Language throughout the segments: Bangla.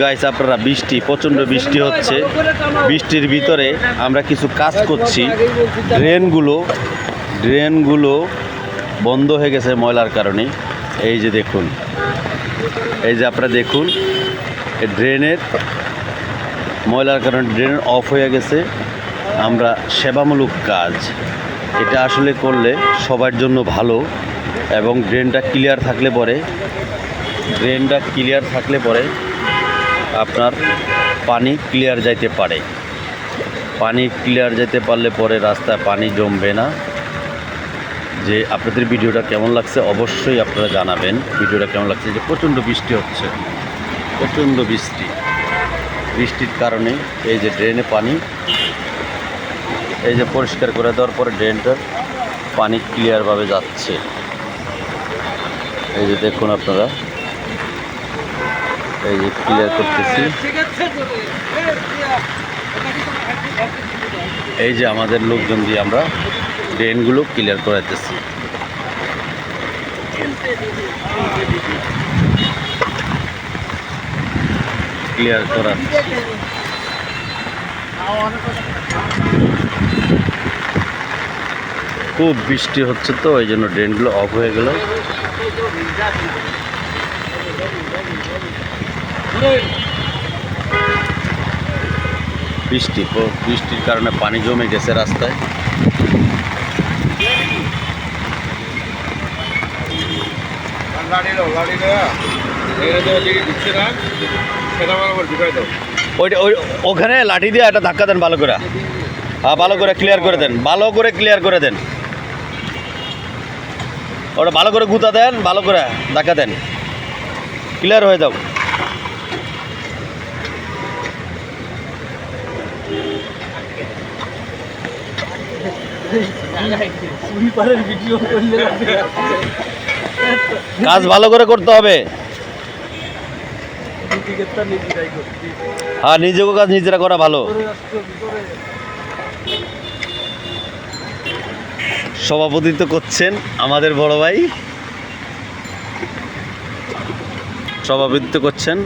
গাইস, আপনারা বৃষ্টি, প্রচণ্ড বৃষ্টি হচ্ছে। বৃষ্টির ভিতরে আমরা কিছু কাজ করছি। ড্রেনগুলো ড্রেনগুলো বন্ধ হয়ে গেছে ময়লার কারণে। এই যে দেখুন, এই যে আপনারা দেখুন ড্রেনের, ময়লার কারণে ড্রেন অফ হয়ে গেছে। আমরা সেবামূলক কাজ। এটা আসলে করলে সবার জন্য ভালো এবং ড্রেনটা ক্লিয়ার থাকলে পরে, ড্রেনটা ক্লিয়ার থাকলে পরে আপনার পানি ক্লিয়ার যাইতে পারে। পানি ক্লিয়ার যেতে পারলে পরে রাস্তায় পানি জমবে না। যে আপনাদের ভিডিওটা কেমন লাগছে অবশ্যই আপনারা জানাবেন। ভিডিওটা কেমন লাগছে? যে প্রচণ্ড বৃষ্টি হচ্ছে। প্রচণ্ড বৃষ্টি। বৃষ্টির কারণে এই যে ড্রেনে পানি, এই যে পরিষ্কার করে দেওয়ার পরে ড্রেনটার পানি ক্লিয়ারভাবে যাচ্ছে। এই যে দেখুন আপনারা। এই যে ক্লিয়ার করতেছি। এই যে আমাদের লোকজন দিয়ে আমরা ড্রেনগুলো ক্লিয়ার করাতেছি ক্লিয়ার করার। খুব বৃষ্টি হচ্ছে তো ওই জন্য ড্রেনগুলো অফ হয়ে গেল। বৃষ্টি বৃষ্টির কারণে পানি জমে গেছে রাস্তায়। ওইটা, ওই, ওখানে লাঠি দিয়ে একটা ধাক্কা দেন ভালো করে। হ্যাঁ ভালো করে ক্লিয়ার করে দেন, ভালো করে ক্লিয়ার করে দেন। ওটা ভালো করে গুতা দেন, ভালো করে ধাক্কা দেন। ক্লিয়ার হয়ে যাও কাজ ভালো করে করতে হবে। হ্যাঁ নিজেকে কাজ নিজেরা করা ভালো। সভাপতিত্ব করছেন আমাদের বড় ভাই। সভাপতিত্ব করছেন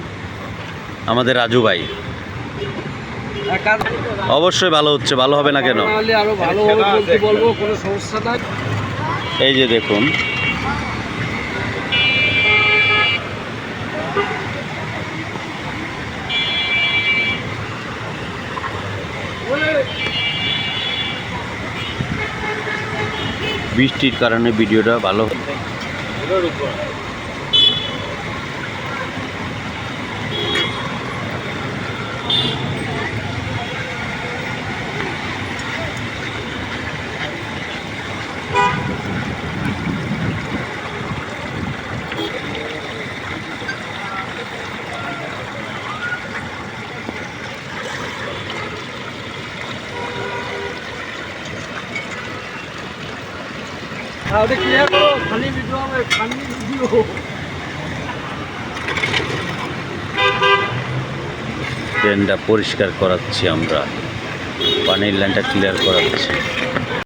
আমাদের রাজু ভাই। অবশ্যই ভালো হচ্ছে ভালো হবে না কেন? এই যে দেখুন। বৃষ্টির কারণে ভিডিওটা ভালো ট্রেনটা পরিষ্কার করাচ্ছি আমরা। পানির লাইনটা ক্লিয়ার করাচ্ছি।